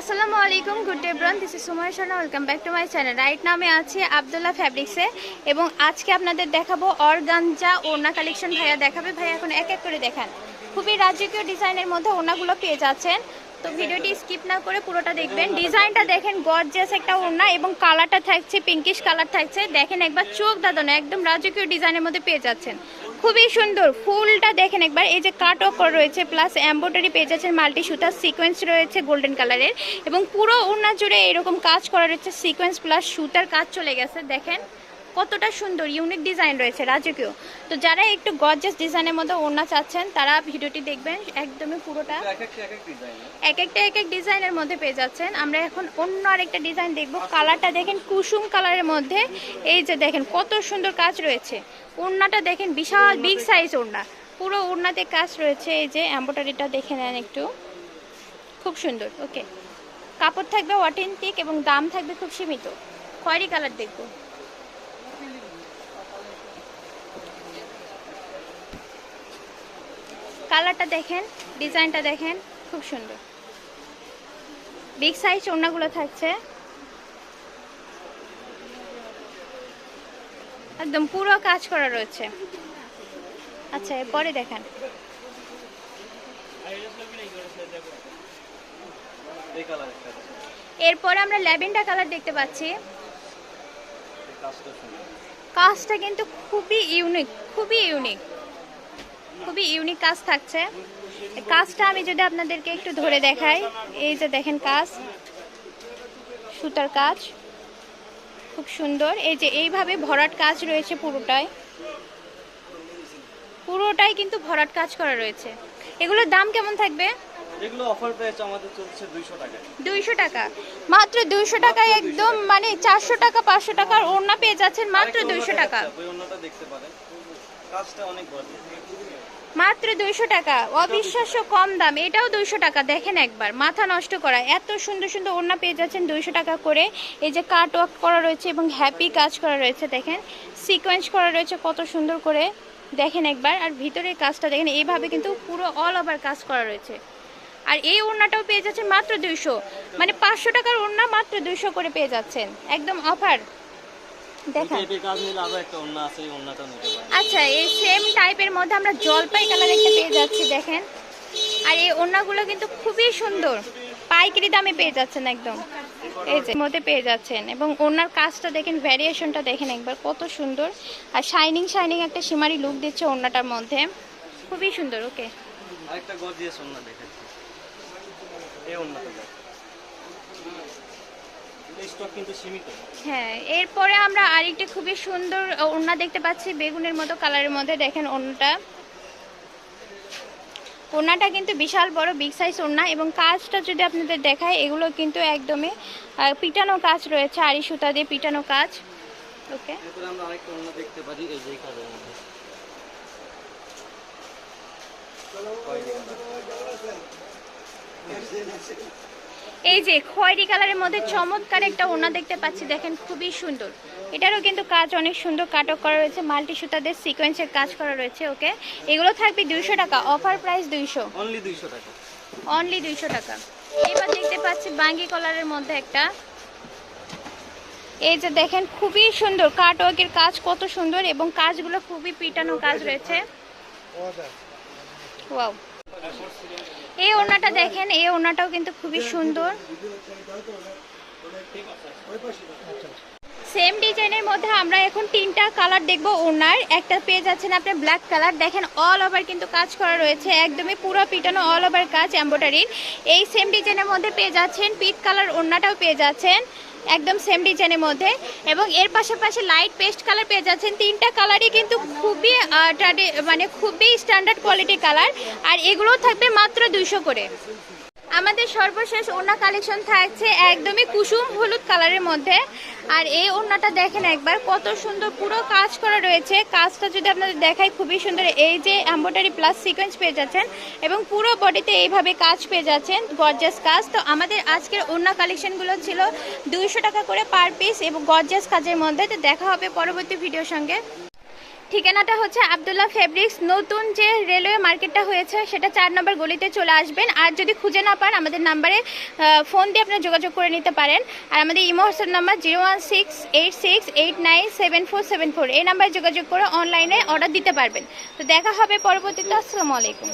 আসসালামু আলাইকুম, good day bro. This is Sumoy Sharma welcome back to my channel right নামে আছি আবদুল্লাহ ফ্যাব্রিক্সে এবং আজকে আপনাদের দেখাবো অর্গানজা ওড়না কালেকশন ভাইয়া দেখাবে। ভাইয়া এখন এক এক করে দেখান। খুবই রাজকীয় ডিজাইনের মধ্যে ওড়নাগুলো পেয়ে যাচ্ছেন। তো ভিডিওটি স্কিপ না করে পুরোটা দেখবেন। ডিজাইনটা দেখেন গর্জিয়াস একটা ওড়না এবং কালারটা থাকছে পিঙ্কিশ কালার থাকছে। দেখেন একবার চোখ দাদানো, একদম রাজকীয় ডিজাইনের মধ্যে পেয়ে যাচ্ছেন। খুবই সুন্দর। ফুলটা দেখেন একবার। এই যে কাট অফ রয়েছে প্লাস এম্ব্রয়ডারি পেয়ে যাচ্ছেন মাল্টি সুতার সিকোয়েন্স রয়েছে গোল্ডেন কালারের এবং পুরো ওড়না জুড়ে এরকম কাজ করা রয়েছে সিকোয়েন্স প্লাস সুতার কাজ চলে গেছে, দেখেন। কতটা সুন্দর ইউনিক ডিজাইন রয়েছে রাজকীয়। তো যারা একটু গর্জাস ডিজাইনের মধ্যে ওড়না চাচ্ছেন তারা ভিডিওটি দেখবেন একদমই পুরোটা। এক একটা এক এক ডিজাইনের মধ্যে পেয়ে যাচ্ছেন। আমরা এখন অন্য আরেকটা ডিজাইন দেখব। কালারটা দেখেন কুসুম কালারের মধ্যে। এই যে দেখেন কত সুন্দর কাজ রয়েছে। ওড়নাটা দেখেন বিশাল বিগ সাইজ ওড়না। পুরো ওড়নাতে কাজ রয়েছে। এই যে এম্ব্রয়ডারিটা দেখে নেন একটু। খুব সুন্দর ওকে কাপড় থাকবে অথেন্টিক এবং দাম থাকবে খুব সীমিত। খয়েরি কালার দেখব। কালারটা দেখেন ডিজাইনটা দেখেন খুব সুন্দর। বিগ সাইজ ওড়নাগুলো থাকছে। একদম পুরো কাজ করা রয়েছে। আচ্ছা এরপরে দেখেন। এরপরে আমরা ল্যাভেন্ডার কালার দেখতে পাচ্ছি। কাজটা কিন্তু খুবই ইউনিক খুবই ইউনিক খুবই ইউনিক কাজ থাকছে। কাজটা আমি যদি আপনাদেরকে একটু ধরে দেখাই, এই যে দেখেন কাজ, সুতার কাজ, খুব সুন্দর। এই যে এইভাবে ভরাট কাজ রয়েছে পুরোটাই। পুরোটাই কিন্তু ভরাট কাজ করা রয়েছে। এগুলোর দাম কেমন থাকবে? এগুলো অফার প্রাইস আমাদের চলছে 200 টাকা। দুইশো টাকা। মাত্র দুইশো টাকায় একদম মানে চারশো টাকা পাঁচশো টাকার ওড়না পেয়ে যাচ্ছেন মাত্র আরেকটা দুইশো অন্যটা টাকা ওই অন্যটা দেখতে পারেন। কাজটা অনেক বড় মাত্র দুইশো টাকা। অবিশ্বাস্য কম দাম এটাও দুইশো টাকা। দেখেন একবার মাথা নষ্ট করা। এত সুন্দর সুন্দর ওড়না পেয়ে যাচ্ছেন দুইশো টাকা করে। এই যে কাট ওয়ার্ক করা রয়েছে এবং হ্যাপি কাজ করা রয়েছে দেখেন। সিকোয়েন্স করা রয়েছে কত সুন্দর করে। দেখেন একবার আর ভিতরের কাজটা দেখেন এইভাবে কিন্তু পুরো অল ওভার কাজ করা রয়েছে। আর এই ওড়নাটাও পেয়ে যাচ্ছেন মাত্র দুইশো। মানে পাঁচশো টাকার ওড়না মাত্র দুইশো করে পেয়ে যাচ্ছেন। একদম অফার। দেখা এই কাজ নিলে আরও একটা অন্য আছে এই অন্যটা নিতে পারেন। আচ্ছা এই সেম টাইপের মধ্যে আমরা জলপাই কালার একটা পেয়ে যাচ্ছি দেখেন। আর এই ওড়নাগুলো কিন্তু খুবই সুন্দর। পাইকারি দামে পেয়ে যাচ্ছেন একদম। এই যে মধ্যে পেয়ে যাচ্ছেন। এবং ওনার কাজটা দেখেন ভ্যারিয়েশনটা দেখেন একবার কত সুন্দর। আর শাইনিং শাইনিং একটা সীমারি লুক দিচ্ছে ওড়নাটার মধ্যে। খুবই সুন্দর ওকে আরেকটা গর্জিয়াস এই হ্যাঁ এরপরে আমরা আরেকটা খুবই সুন্দর ওড়না দেখতে পাচ্ছি বেগুনের মতো কালারের মধ্যে দেখেন ওড়নাটা। ওড়নাটা কিন্তু বিশাল বড় বিগ সাইজ ওড়না এবং কাজটা যদি আপনাদের দেখায় এগুলো কিন্তু একদমই পিটানো কাজ রয়েছে আড়ি সুতা দিয়ে পিটানো কাজ। ওকে। আমরা আরেকটা অন্য দেখতে পারি এই যে কাজের মধ্যে। খয়েরি কালার। এই যে খয়েরি কালারের মধ্যে চমৎকার একটা ওনা দেখতে পাচ্ছি দেখেন খুবই সুন্দর। এটারও কিন্তু কাজ অনেক সুন্দর কাটক করা রয়েছে মাল্টি সুতাদের সিকোয়েন্সের কাজ করা রয়েছে ওকে? এগুলো থাকবে দুইশো টাকা অফার প্রাইস দুইশো। অনলি 200 টাকা। অনলি দুইশো টাকা। এবার দেখতে পাচ্ছি বাঙ্গি কলারের মধ্যে একটা। এই যে দেখেন খুবই সুন্দর কাট ওয়ার্কের কাজ কত সুন্দর এবং কাজগুলো খুবই পিটানো কাজ রয়েছে। ওয়াও এই ওনাটা দেখেন, এই ওনাটাও কিন্তু খুবই সুন্দর। সেম ডিজাইনের মধ্যে আমরা এখন তিনটা কালার দেখব ওনার একটা পেয়ে যাচ্ছেন আপনি ব্ল্যাক কালার দেখেন অল ওভার কিন্তু কাজ করা রয়েছে। একদমই পুরো পিটানো অল ওভার কাজ এম্ব্রয়ডারির এই সেম ডিজাইনের মধ্যে পেয়ে যাচ্ছেন পিট কালার ওনাটাও পেয়ে যাচ্ছেন। একদম সেম ডিজাইনের মধ্যে। এবং এর পাশাপাশি লাইট পেস্ট কালার পেয়ে যাচ্ছেন। তিনটা কালারই কিন্তু খুবই মানে খুবই স্ট্যান্ডার্ড কোয়ালিটি কালার আর এগুলো থাকবে মাত্র দুইশো করে। আমাদের সর্বশেষ ওনা কালেকশন থাকছে একদমই কুসুম হলুদ কালারের মধ্যে। আর এই ওড়নাটা দেখেন একবার, কত সুন্দর পুরো কাজ করা রয়েছে। কাজটা যদি আপনাদের দেখাই, খুবই সুন্দর। এই যে এম্ব্রয়ডারি প্লাস সিকোয়েন্স পেয়ে যাচ্ছেন এবং পুরো বডিতে এইভাবে কাজ পেয়ে যাচ্ছেন গর্জাস কাজ। তো আমাদের আজকের ওড়না কালেকশনগুলো ছিল দুইশো টাকা করে পার পিস এবং গর্জাস কাজের মধ্যে। তো দেখা হবে পরবর্তী ভিডিওর সঙ্গে। ঠিকানাটা হচ্ছে আবদুল্লাহ ফেব্রিক্স। নতুন যে রেলওয়ে মার্কেটটা হয়েছে, সেটা চার নম্বর গলিতে চলে আসবেন। আর যদি খুঁজে না পান, আমাদের নাম্বারে ফোন দিয়ে আপনারা যোগাযোগ করে নিতে পারেন। আর আমাদের Imo WhatsApp number zero one six eight six eight nine seven four seven four. এই নাম্বারে যোগাযোগ করে অনলাইনে অর্ডার দিতে পারবেন। তো দেখা হবে পরবর্তীতে। আসসালামু আলাইকুম।